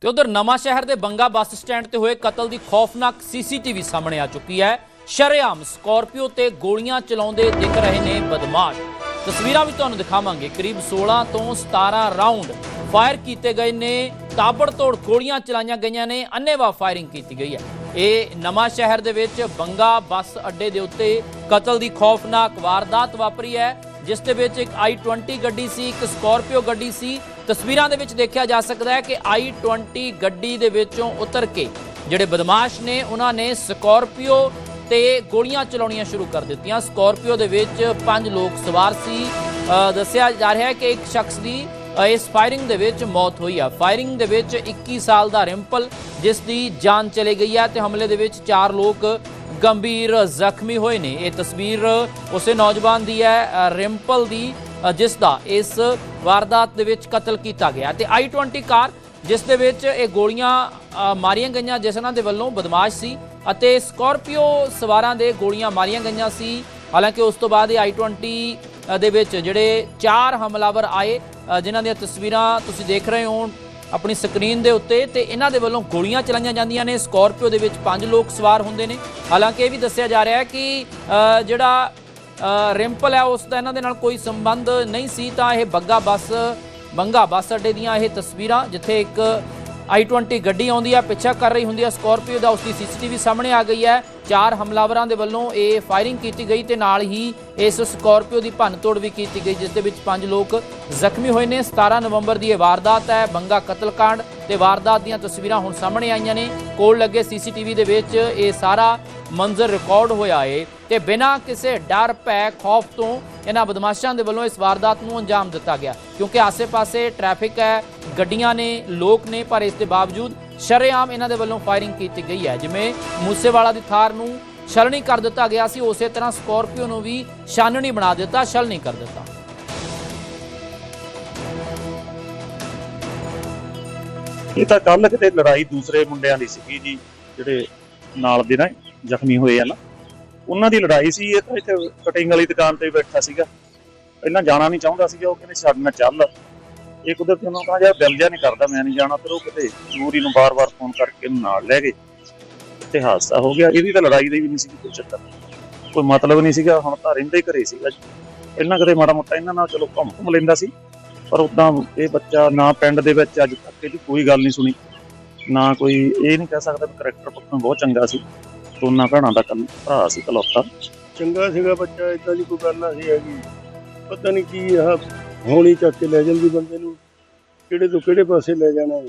ਤੇ ਉਧਰ ਨਵਾਂ ਸ਼ਹਿਰ ਦੇ ਬੰਗਾ ਬੱਸ ਸਟੈਂਡ ਤੇ ਹੋਏ ਕਤਲ ਦੀ ਖੌਫਨਾਕ ਸੀਸੀਟੀਵੀ ਸਾਹਮਣੇ ਆ ਚੁੱਕੀ ਹੈ। ਸ਼ਰੇਆਮ ਸਕਾਰਪੀਓ ਤੇ ਗੋਲੀਆਂ ਚਲਾਉਂਦੇ ਦਿਖ ਰਹੇ ਨੇ ਬਦਮਾਸ਼। ਤਸਵੀਰਾਂ ਵੀ ਤੁਹਾਨੂੰ ਦਿਖਾਵਾਂਗੇ। ਕਰੀਬ 16 ਤੋਂ 17 ਰਾਉਂਡ ਫਾਇਰ ਕੀਤੇ ਗਏ ਨੇ। ਤਾਬੜਤੋੜ ਗੋਲੀਆਂ ਚਲਾਈਆਂ ਗਈਆਂ ਨੇ। ਅੰਨੇਵਾਹ ਫਾਇਰਿੰਗ ਕੀਤੀ ਗਈ ਹੈ। ਇਹ ਨਵਾਂ ਸ਼ਹਿਰ ਦੇ ਵਿੱਚ ਬੰਗਾ ਬੱਸ ਅੱਡੇ ਦੇ ਉੱਤੇ ਕਤਲ ਦੀ ਖੌਫਨਾਕ ਵਾਰਦਾਤ ਵਾਪਰੀ ਹੈ। ਜਿਸ ਦੇ ਵਿੱਚ ਇੱਕ i20 ਗੱਡੀ ਸੀ, ਇੱਕ ਸਕਾਰਪੀਓ ਗੱਡੀ ਸੀ ਤਸਵੀਰਾਂ ਦੇ ਵਿੱਚ ਦੇਖਿਆ ਜਾ ਸਕਦਾ ਹੈ ਕਿ i20 ਗੱਡੀ ਦੇ ਵਿੱਚੋਂ ਉਤਰ ਕੇ ਜਿਹੜੇ ਬਦਮਾਸ਼ ਨੇ ਉਹਨਾਂ ਨੇ ਸਕਾਰਪੀਓ ਤੇ ਗੋਲੀਆਂ ਚਲਾਉਣੀਆਂ ਸ਼ੁਰੂ ਕਰ ਦਿੱਤੀਆਂ। ਸਕਾਰਪੀਓ ਦੇ ਵਿੱਚ ਪੰਜ ਲੋਕ ਸਵਾਰ ਸੀ। ਦੱਸਿਆ ਜਾ ਰਿਹਾ ਹੈ ਕਿ ਇੱਕ ਸ਼ਖਸ ਦੀ ਇਸ ਫਾਇਰਿੰਗ ਦੇ ਵਿੱਚ ਮੌਤ ਹੋਈ ਆ। ਫਾਇਰਿੰਗ ਦੇ ਵਿੱਚ 21 ਸਾਲ ਦਾ ਰਿੰਪਲ ਜਿਸ ਦੀ ਜਾਨ ਚਲੇ ਗਈ ਹੈ ਤੇ ਹਮਲੇ ਦੇ ਵਿੱਚ ਚਾਰ ਲੋਕ ਗੰਭੀਰ ਜ਼ਖਮੀ ਹੋਏ ਨੇ। ਇਹ ਤਸਵੀਰ ਉਸੇ ਨੌਜਵਾਨ ਦੀ ਹੈ। ਅ, ਰਿੰਪਲ ਦੀ ਜਿਸ ਦਾ ਇਸ ਵਾਰਦਾਤ ਦੇ ਵਿੱਚ ਕਤਲ ਕੀਤਾ ਗਿਆ ਤੇ i20 ਕਾਰ ਜਿਸ ਦੇ ਵਿੱਚ ਇਹ ਗੋਲੀਆਂ ਮਾਰੀਆਂ ਗਈਆਂ ਜਿਸ ਦੇ ਵੱਲੋਂ ਬਦਮਾਸ਼ ਸੀ ਅਤੇ ਸਕਾਰਪੀਓ ਸਵਾਰਾਂ ਦੇ ਗੋਲੀਆਂ ਮਾਰੀਆਂ ਗਈਆਂ ਸੀ। ਹਾਲਾਂਕਿ ਉਸ ਤੋਂ ਬਾਅਦ ਇਹ i20 ਦੇ ਵਿੱਚ ਜਿਹੜੇ ਚਾਰ ਹਮਲਾਵਰ ਆਏ ਅ, ਜਿਨ੍ਹਾਂ ਦੀਆਂ ਤਸਵੀਰਾਂ ਤੁਸੀਂ ਦੇਖ ਰਹੇ ਹੋ ਆਪਣੀ ਸਕਰੀਨ ਦੇ ਉੱਤੇ ਤੇ ਇਹਨਾਂ ਦੇ ਵੱਲੋਂ ਗੋਲੀਆਂ ਚਲਾਈਆਂ ਜਾਂਦੀਆਂ ਨੇ। ਸਕਾਰਪੀਓ ਦੇ ਵਿੱਚ ਪੰਜ ਲੋਕ ਸਵਾਰ ਹੁੰਦੇ ਨੇ। ਹਾਲਾਂਕਿ ਇਹ ਵੀ ਦੱਸਿਆ ਜਾ ਰਿਹਾ ਹੈ ਕਿ ਜਿਹੜਾ ਰਿੰਪਲ ਹੈ, ਉਸ ਦਾ ਇਹਨਾਂ ਦੇ ਨਾਲ ਕੋਈ ਸੰਬੰਧ ਨਹੀਂ ਸੀ, ਤਾਂ ਇਹ ਬੱਗਾ ਬੱਸ, ਬੰਗਾ ਬੱਸ ਅੱਡੇ ਦੀਆਂ ਇਹ ਤਸਵੀਰਾਂ, ਜਿੱਥੇ ਇੱਕ i20 ਗੱਡੀ ਆਉਂਦੀ ਹੈ, ਪਿੱਛਾ ਕਰ ਰਹੀ ਹੁੰਦੀ ਹੈ ਸਕਾਰਪੀਓ ਦਾ ਉਸ ਦੀ ਸੀਸੀਟੀਵੀ ਸਾਹਮਣੇ ਆ ਗਈ ਹੈ। ਚਾਰ ਹਮਲਾਵਰਾਂ ਦੇ ਵੱਲੋਂ ਇਹ ਫਾਇਰਿੰਗ ਕੀਤੀ ਗਈ ਤੇ ਨਾਲ ਹੀ ਇਸ ਸਕਾਰਪੀਓ ਦੀ ਭੰਨਤੋੜ ਵੀ ਕੀਤੀ ਗਈ, ਜਿਸ ਦੇ ਵਿੱਚ ਪੰਜ ਲੋਕ ਜ਼ਖਮੀ ਹੋਏ ਨੇ। 17 ਨਵੰਬਰ ਦੀ ਇਹ ਵਾਰਦਾਤ ਹੈ, ਬੰਗਾ ਕਤਲकांड ਤੇ ਵਾਰਦਾਤ ਦੀਆਂ ਤਸਵੀਰਾਂ ਹੁਣ ਸਾਹਮਣੇ ਆਈਆਂ ਨੇ। ਕੋਲ ਲੱਗੇ ਸੀਸੀਟੀਵੀ ਦੇ ਵਿੱਚ ਇਹ ਸਾਰਾ ਮੰਜ਼ਰ ਰਿਕਾਰਡ ਹੋਇਆ ਏ। ਤੇ ਬਿਨਾਂ ਕਿਸੇ ਡਰ ਭੈ ਖੌਫ ਤੋਂ ਇਹਨਾਂ ਬਦਮਾਸ਼ਾਂ ਦੇ ਵੱਲੋਂ ਇਸ ਵਾਰਦਾਤ ਨੂੰ ਅੰਜਾਮ ਦਿੱਤਾ ਗਿਆ। ਕਿਉਂਕਿ ਆਸੇ-ਪਾਸੇ ਟ੍ਰੈਫਿਕ ਹੈ, ਗੱਡੀਆਂ ਨੇ, ਲੋਕ ਨੇ, ਪਰ ਇਸ ਦੇ ਬਾਵਜੂਦ ਸ਼ਰੇਆਮ ਇਹਨਾਂ ਦੇ ਵੱਲੋਂ ਫਾਇਰਿੰਗ ਕੀਤੀ ਗਈ ਹੈ। ਜਿਵੇਂ ਮੂਸੇਵਾਲਾ ਦੀ ਥਾਰ ਨੂੰ ਛਲਣੀ ਕਰ ਦਿੱਤਾ ਗਿਆ ਸੀ, ਉਸੇ ਤਰ੍ਹਾਂ ਸਕਾਰਪੀਓ ਨੂੰ ਵੀ ਛਾਨਣੀ ਬਣਾ ਦਿੱਤਾ, ਛਲਣੀ ਕਰ ਦਿੱਤਾ। ਇਹ ਤਾਂ ਕੱਲ ਕਿਤੇ ਲੜਾਈ ਦੂਸਰੇ ਮੁੰਡਿਆਂ ਦੀ ਸੀਗੀ ਜੀ, ਜਿਹੜੇ ਨਾਲ ਦੇ ਨਾ ਜ਼ਖਮੀ ਹੋਏ ਆ ਨਾ। ਉਹਨਾਂ ਦੀ ਲੜਾਈ ਸੀ, ਇਹ ਤਾਂ ਇੱਥੇ ਕਟਿੰਗ ਵਾਲੀ ਦੁਕਾਨ ਤੇ ਬੈਠਾ ਸੀਗਾ। ਪਹਿਲਾਂ ਜਾਣਾ ਨਹੀਂ ਚਾਹੁੰਦਾ ਸੀਗਾ, ਉਹ ਕਹਿੰਦੇ ਛੱਡ ਨਾ ਚੱਲ। ਇਹ ਕੁਦਰਤੀ ਉਹਨੂੰ ਕਹਾ ਯਾਰ ਦਿਲ ਜਿਹਾ ਨਹੀਂ ਕਰਦਾ, ਮੈਂ ਨਹੀਂ ਜਾਣਾ। ਫਿਰ ਉਹ ਕਿਤੇ ਨੂਰੀ ਨੂੰ ਬਾਰ-ਬਾਰ ਫੋਨ ਕਰਕੇ ਨਾਲ ਲੈ ਗਏ ਤੇ ਹਾਦਸਾ ਹੋ ਗਿਆ। ਇਹਦੀ ਤਾਂ ਲੜਾਈ ਦੀ ਵੀ ਨਹੀਂ ਸੀ ਕੋਈ ਚੱਕਰ। ਕੋਈ ਮਤਲਬ ਨਹੀਂ ਸੀਗਾ, ਹੁਣ ਤਾਂ ਰਹਿੰਦਾ ਹੀ ਘਰੇ ਸੀਗਾ ਜੀ। ਪਹਿਲਾਂ ਕਦੇ ਮਾੜਾ ਮੋਟਾ ਇਹਨਾਂ ਨਾਲ ਚਲੋ ਘੁੰਮ ਘੁੰਮ ਲੈਂਦਾ ਸੀ, ਪਰ ਉਦਾਂ ਇਹ ਬੱਚਾ ਨਾ ਪਿੰਡ ਦੇ ਵਿੱਚ ਅੱਜ ਤੱਕ ਇਹਦੀ ਕੋਈ ਗੱਲ ਨਹੀਂ ਸੁਣੀ। ਨਾ ਕੋਈ ਇਹ ਨਹੀਂ ਕਹਿ ਸਕਦਾ ਵੀ ਕਰੈਕਟਰ ਪੱਖੋਂ ਬਹੁਤ ਚੰਗਾ ਸੀ। ਦੋਨਾਂ ਭੈਣਾਂ ਦਾ ਕੱਲ ਭਰਾ ਸੀ ਕਲੌਤਾ ਚੰਗਾ ਸੀਗਾ ਬੱਚਾ ਇਦਾਂ ਦੀ ਕੋਈ ਗੱਲ ਨਾ ਸੀ ਹੈਗੀ। ਪਤਾ ਨਹੀਂ ਕੀ ਆ ਹੋਣੀ ਚੱਕ ਕੇ ਲੈ ਜਾਂਦੀ ਬੰਦੇ ਨੂੰ। ਕਿਹੜੇ ਤੋਂ ਕਿਹੜੇ ਪਾਸੇ ਲੈ ਜਾਣਾ